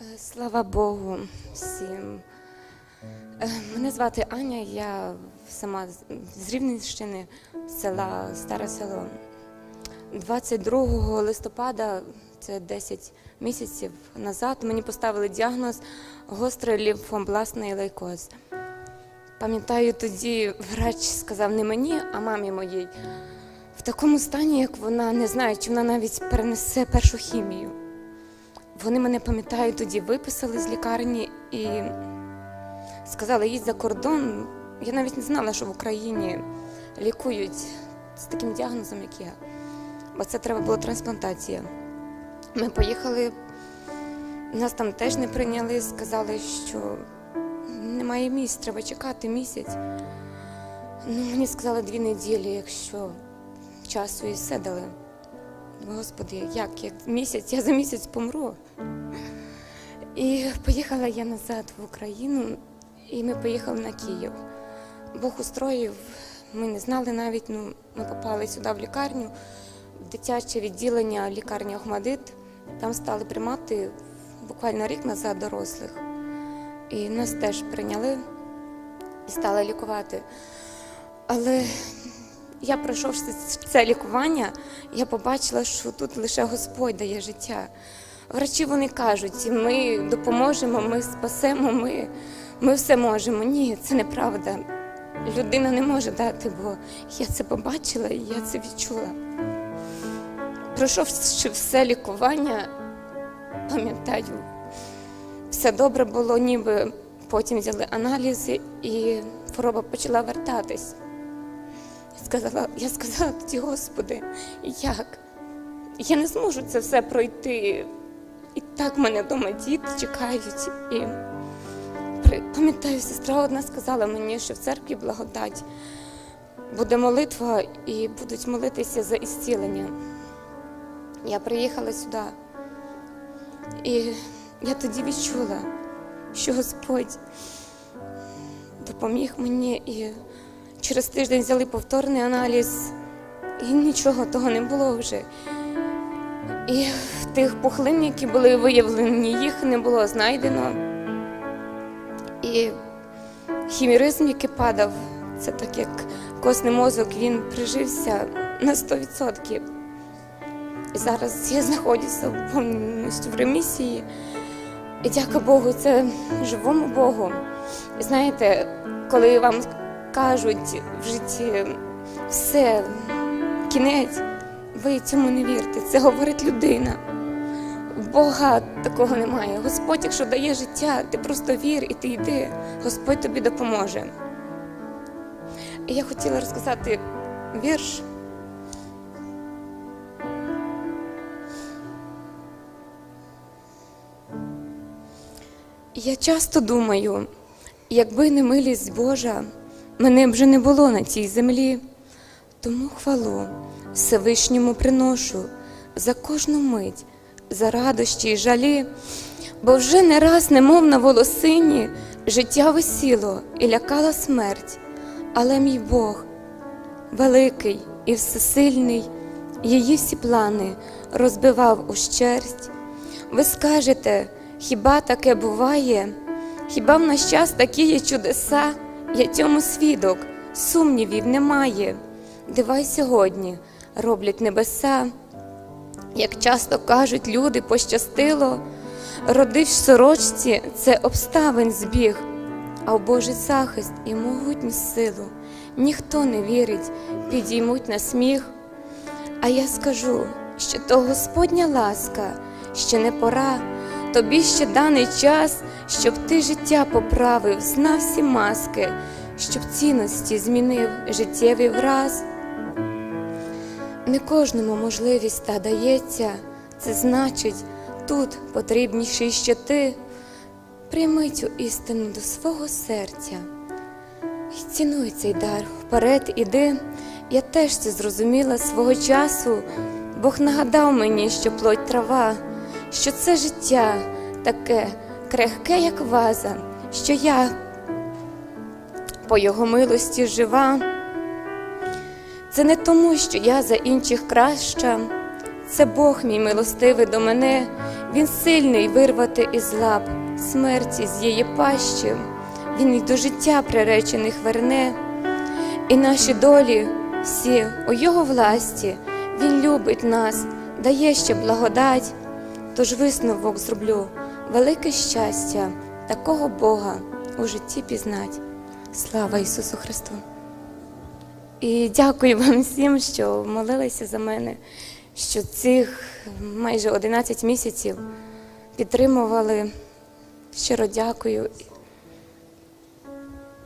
Е, Слава Богу всім. Е, Мене звати Аня, я сама з- Рівненщини, села Старе село. 22 листопада, це 10 місяців назад, мені поставили діагноз гострий лімфобластний лейкоз. Пам'ятаю, тоді врач сказав не мені, а мамі моїй. В такому стані, як вона не знає, чи вона навіть перенесе першу хімію. Вони мене пам'ятаю, тоді виписали з лікарні і сказали, їдь за кордон. Я навіть не знала, що в Україні лікують з таким діагнозом, як я. Бо це треба була трансплантація. Ми поїхали, нас там теж не прийняли, сказали, що немає місць, треба чекати місяць. Ну, мені сказали дві неділі, якщо часу і все дали. Господи, як я місяць, я за місяць помру. І поїхала я назад в Україну, і ми поїхали на Київ. Бог устроїв, ми не знали навіть, ну, ми попали сюди в лікарню, в дитяче відділення лікарні Охмадит. Там стали приймати буквально рік назад дорослих. І нас теж прийняли і стали лікувати. Але я пройшовши це лікування, я побачила, що тут лише Господь дає життя. Врачі вони кажуть, ми допоможемо, ми спасемо, ми, ми все можемо. Ні, це неправда. Людина не може дати, бо я це побачила і я це відчула. Пройшовши все лікування, пам'ятаю, все добре було, ніби потім взяли аналізи, і хвороба почала вертатись. Сказала, я сказала тоді, Господи, як? Я не зможу це все пройти. І так мене вдома діти чекають. І пам'ятаю, сестра одна сказала мені, що в церкві благодать буде молитва і будуть молитися за ісцілення. Я приїхала сюди, і я тоді відчула, що Господь допоміг мені і через тиждень взяли повторний аналіз, і нічого того не було вже. І тих пухлин, які були виявлені, їх не було знайдено. І хіміризм, який падав, це так як костний мозок, він прижився на 100%. І зараз я знаходжуся повністю в ремісії. І дяка Богу, це живому Богу. І знаєте, коли вам кажуть в житті все, кінець, ви цьому не вірте. Це говорить людина. Бога такого немає. Господь, якщо дає життя, ти просто вір і ти йди, Господь тобі допоможе. І я хотіла розказати вірш. Я часто думаю, якби не милість Божа, мене вже не було на цій землі. Тому хвалу Всевишньому приношу за кожну мить, за радощі й жалі, бо вже не раз, немов на волосині, життя висіло і лякала смерть, але мій Бог, великий і всесильний, її всі плани розбивав ущерсть. Ви скажете, хіба таке буває? Хіба в наш час такі є чудеса? Я цьому свідок, сумнівів немає. Дивай сьогодні роблять небеса. Як часто кажуть люди, пощастило, родив сорочці це обставин збіг, а в Божий захист і могутність силу ніхто не вірить, підіймуть на сміх. А я скажу, що то Господня ласка, ще не пора, тобі ще даний час, щоб ти життя поправив, знав всі маски, щоб цінності змінив життєвий враз. Не кожному можливість та дається, це значить, тут потрібніший ще ти. Прийми цю істину до свого серця. І цінуй цей дар, вперед іди. Я теж це зрозуміла свого часу. Бог нагадав мені, що плоть трава, що це життя таке крехке, як ваза, що я по його милості жива. Це не тому, що я за інших краща, це Бог мій милостивий до мене, Він сильний вирвати із лап смерті з її пащі, Він їх до життя приречених верне, і наші долі всі у Його власті, Він любить нас, дає ще благодать. Тож висновок зроблю велике щастя, такого Бога у житті пізнать. Слава Ісусу Христу! І дякую вам всім, що молилися за мене, що цих майже 11 місяців підтримували. Щиро дякую.